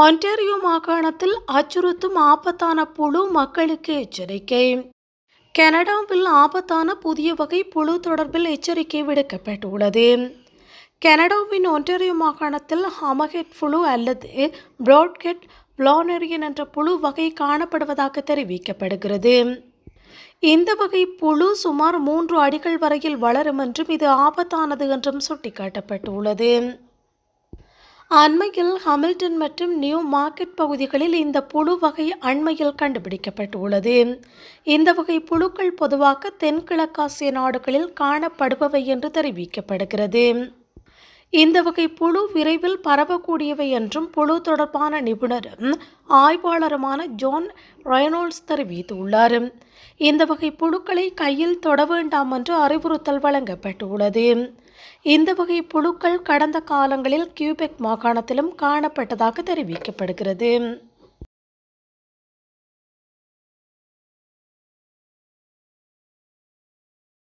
Ontario மாகாணத்தில் அச்சுறுத்தும் ஆபத்தான புழு மக்களுக்கு எச்சரிக்கை. கனடாவில் ஆபத்தான புதிய வகை புழு தொடர்பில் எச்சரிக்கை விடுக்கப்பட்டுள்ளது. கனடாவின் ஒன்டாரியோ மாகாணத்தில் ஹமகெட் புழு அல்லது ப்ராட்கெட் பிளானரியன் என்ற புழு வகை காணப்படுவதாக தெரிவிக்கப்படுகிறது. இந்த வகை புழு சுமார் மூன்று அடிகள் வரையில் வளரும் என்றும் இது ஆபத்தானது என்றும் சுட்டிக்காட்டப்பட்டுள்ளது. அண்மையில் ஹமில்டன் மற்றும் நியூ மார்க்கெட் பகுதிகளில் இந்த புழு வகை அண்மையில் கண்டுபிடிக்கப்பட்டுள்ளது. இந்த வகை புழுக்கள் பொதுவாக தென்கிழக்காசிய நாடுகளில் காணப்படுபவை என்று தெரிவிக்கப்படுகிறது. இந்த வகை புழு விரைவில் பரவக்கூடியவை என்றும் புழு தொடர்பான நிபுணரும் ஆய்வாளருமான ஜான் ரயனோல்ஸ் தெரிவித்துள்ளார். இந்த வகை புழுக்களை கையில் தொட வேண்டாம் என்று அறிவுறுத்தல் வழங்கப்பட்டுள்ளது. இந்த வகை புழுக்கள் கடந்த காலங்களில் கியூபெக் மாகாணத்திலும் காணப்பட்டதாக தெரிவிக்கப்படுகிறது.